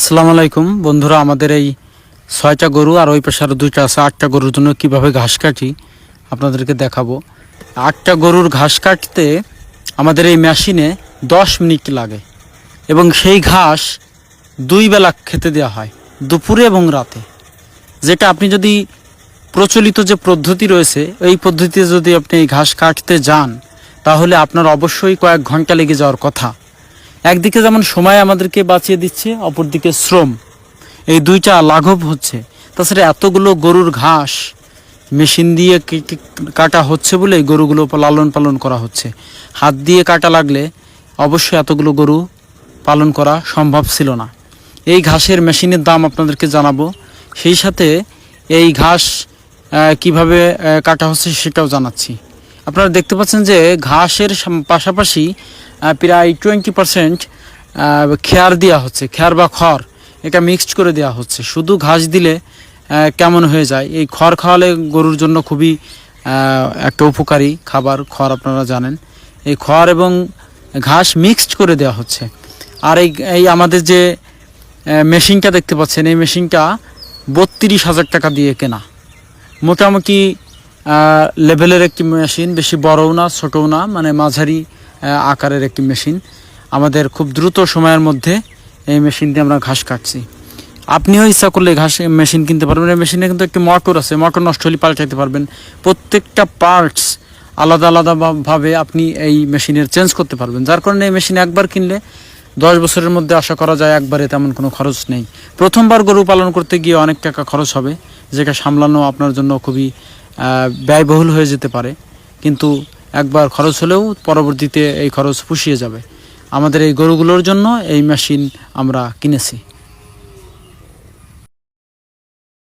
আসসালামু আলাইকুম। বন্ধুরা, আমাদের এই ছয়টা গরু আর ওই পাশে আরও দুইটা আছে, আটটা গরুর জন্য কীভাবে ঘাস কাটি আপনাদেরকে দেখাবো। আটটা গরুর ঘাস কাটতে আমাদের এই মেশিনে দশ মিনিট লাগে এবং সেই ঘাস দুই বেলা খেতে দেওয়া হয়, দুপুরে এবং রাতে। যেটা আপনি যদি প্রচলিত যে পদ্ধতি রয়েছে, এই পদ্ধতিতে যদি আপনি এই ঘাস কাটতে যান, তাহলে আপনার অবশ্যই কয়েক ঘণ্টা লেগে যাওয়ার কথা। একদিকে যেমন সময় আমাদেরকে বাঁচিয়ে দিচ্ছে, অপরদিকে শ্রম। এই দুইটা লাঘব হচ্ছে। তাছাড়া এতগুলো গরুর ঘাস মেশিন দিয়ে কেটে- হচ্ছে বলে গরুগুলো লালন পালন করা হচ্ছে। হাত দিয়ে কাটা লাগলে অবশ্যই এতগুলো গরু পালন করা সম্ভব ছিল না। এই ঘাসের মেশিনের দাম আপনাদেরকে জানাব। সেই সাথে এই ঘাস কীভাবে কাটা হচ্ছে সেটাও জানাচ্ছি। আপনারা দেখতে পাচ্ছেন যে ঘাসের পাশাপাশি প্রায় টোয়েন্টি পারসেন্ট খেয়ার দেওয়া হচ্ছে খেয়ার বা খড়, এটা মিক্সড করে দেওয়া হচ্ছে। শুধু ঘাস দিলে কেমন হয়ে যায়? এই খড় খাওয়ালে গরুর জন্য খুবই একটা উপকারী খাবার খড় আপনারা জানেন। এই খড় এবং ঘাস মিক্সড করে দেওয়া হচ্ছে। আর এই এই আমাদের যে মেশিনটা দেখতে পাচ্ছেন, এই মেশিনটা বত্রিশ হাজার টাকা দিয়ে কেনা। মোটামুটি লেভেলের একটি মেশিন, বেশি বড়ও না, ছোটও না মানে মাঝারি আকারের একটি মেশিন। আমাদের খুব দ্রুত সময়ের মধ্যে এই মেশিন দিয়ে আমরা ঘাস কাটছি। আপনিও ইচ্ছা করলে ঘাস মেশিন কিনতে পারবেন। এই মেশিনে কিন্তু একটি মোটর আছে। মোটর নষ্ট হলে পাল্টাইতে পারবেন। প্রত্যেকটা পার্টস আলাদা আলাদাভাবে আপনি এই মেশিনের চেঞ্জ করতে পারবেন। যার কারণে এই মেশিন একবার কিনলে দশ বছরের মধ্যে আশা করা যায় একবারে তেমন কোনো খরচ নেই। প্রথমবার গরু পালন করতে গিয়ে অনেক টাকা খরচ হবে। যেটা সামলানো আপনার জন্য খুবই ব্যয়বহুল হয়ে যেতে পারে। কিন্তু একবার খরচ হলেও পরবর্তীতে এই খরচ পুষিয়ে যাবে। আমাদের এই গরুগুলোর জন্য এই মেশিন আমরা কিনেছি।